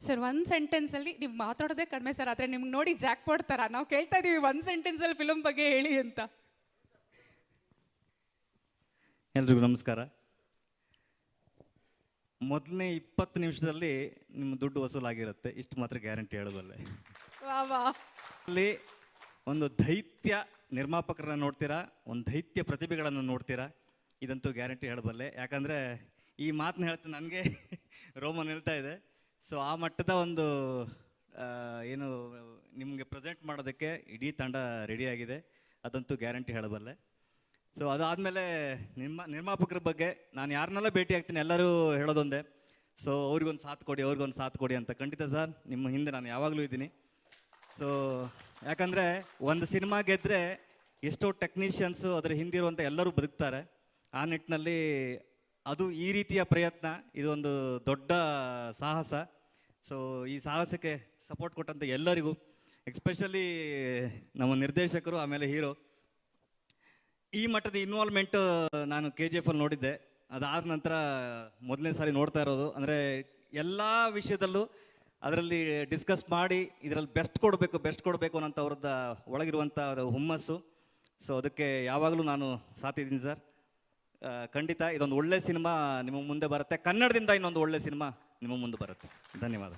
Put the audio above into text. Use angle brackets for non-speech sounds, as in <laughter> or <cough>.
Sir ಒಂದು ಸೆಂಟೆನ್ಸಲ್ಲಿ ನೀವು ಮಾತಾಡೋದೇ ಕಡಿಮೆ ಸರ್ ಆದರೆ ನಿಮ್ಗೆ ನೋಡಿ ಜಾಕ್ ಥರ ನಾವು ಕೇಳ್ತಾ ಇದೀವಿ ಒಂದು ಸೆಂಟೆನ್ಸಲ್ಲಿ ಫಿಲಮ್ ಬಗ್ಗೆ ಹೇಳಿ ಅಂತ. ಎಲ್ರಿಗೂ ನಮಸ್ಕಾರ. ಮೊದಲನೇ ಇಪ್ಪತ್ತು ನಿಮಿಷದಲ್ಲಿ ನಿಮ್ಮ ದುಡ್ಡು ವಸೂಲಾಗಿರುತ್ತೆ ಇಷ್ಟು ಮಾತ್ರ ಗ್ಯಾರಂಟಿ ಹೇಳಬಲ್ಲೆ ಅಲ್ಲಿ ಒಂದು ದೈತ್ಯ ನಿರ್ಮಾಪಕರನ್ನ ನೋಡ್ತೀರಾ ಒಂದು ದೈತ್ಯ ಪ್ರತಿಭೆಗಳನ್ನು ನೋಡ್ತೀರಾ ಇದಂತೂ ಗ್ಯಾರಂಟಿ ಹೇಳಬಲ್ಲೆ. ಯಾಕಂದರೆ ಈ ಮಾತನ್ನ ಹೇಳ್ತಾ ನನಗೆ <laughs> ರೋಮನ್ ನಿಲ್ತಾ ಇದೆ. ಸೊ ಆ ಮಟ್ಟದ ಒಂದು ಏನು ನಿಮಗೆ ಪ್ರೆಸೆಂಟ್ ಮಾಡೋದಕ್ಕೆ ಇಡೀ ತಂಡ ರೆಡಿಯಾಗಿದೆ ಅದಂತೂ ಗ್ಯಾರಂಟಿ ಹೇಳಬಲ್ಲೆ. ಸೊ ಅದಾದಮೇಲೆ ನಿಮ್ಮ ನಿರ್ಮಾಪಕರ ಬಗ್ಗೆ ನಾನು ಯಾರನ್ನೆಲ್ಲ ಭೇಟಿ ಆಗ್ತೀನಿ ಎಲ್ಲರೂ ಹೇಳೋದೊಂದೇ. ಸೊ ಅವ್ರಿಗೊಂದು ಸಾಥ್ ಕೊಡಿ, ಅವ್ರಿಗೊಂದು ಸಾಥ್ ಕೊಡಿ ಅಂತ ಖಂಡಿತ ಸರ್, ನಿಮ್ಮ ಹಿಂದೆ ನಾನು ಯಾವಾಗಲೂ ಇದ್ದೀನಿ. ಸೊ ಯಾಕಂದರೆ ಒಂದು ಸಿನಿಮಾ ಗೆದ್ದರೆ ಎಷ್ಟೋ ಟೆಕ್ನಿಷಿಯನ್ಸು ಅದರ ಹಿಂದಿರುವಂಥ ಎಲ್ಲರೂ ಬದುಕ್ತಾರೆ. ಆ ನಿಟ್ಟಿನಲ್ಲಿ ಅದು ಈ ರೀತಿಯ ಪ್ರಯತ್ನ, ಇದೊಂದು ದೊಡ್ಡ ಸಾಹಸ. ಸೊ ಈ ಸಾಹಸಕ್ಕೆ ಸಪೋರ್ಟ್ ಕೊಟ್ಟಂಥ ಎಲ್ಲರಿಗೂ ಎಕ್ಸ್ಪೆಷಲಿ ನಮ್ಮ ನಿರ್ದೇಶಕರು, ಆಮೇಲೆ ಹೀರೋ ಈ ಮಟ್ಟದ ಇನ್ವಾಲ್ವ್ಮೆಂಟ್ ನಾನು ಕೆ ಜಿ ಎಫ್ ಅಲ್ಲಿ ನೋಡಿದ್ದೆ. ಅದಾದ ನಂತರ ಮೊದಲನೇ ಸಾರಿ ನೋಡ್ತಾ ಇರೋದು. ಅಂದರೆ ಎಲ್ಲ ವಿಷಯದಲ್ಲೂ ಅದರಲ್ಲಿ ಡಿಸ್ಕಸ್ ಮಾಡಿ, ಇದರಲ್ಲಿ ಬೆಸ್ಟ್ ಕೊಡಬೇಕು ಬೆಸ್ಟ್ ಕೊಡಬೇಕು ಅನ್ನೋಂಥವ್ರದ್ದು ಒಳಗಿರುವಂಥ ಹುಮ್ಮಸ್ಸು. ಸೊ ಅದಕ್ಕೆ ಯಾವಾಗಲೂ ನಾನು ಸಾತಿದ್ದೀನಿ ಸರ್. ಖಂಡಿತ ಇದೊಂದು ಒಳ್ಳೆ ಸಿನಿಮಾ ನಿಮ್ಮ ಮುಂದೆ ಬರುತ್ತೆ. ಕನ್ನಡದಿಂದ ಇನ್ನೊಂದು ಒಳ್ಳೆ ಸಿನಿಮಾ ನಿಮ್ಮ ಮುಂದೆ ಬರುತ್ತೆ. ಧನ್ಯವಾದ.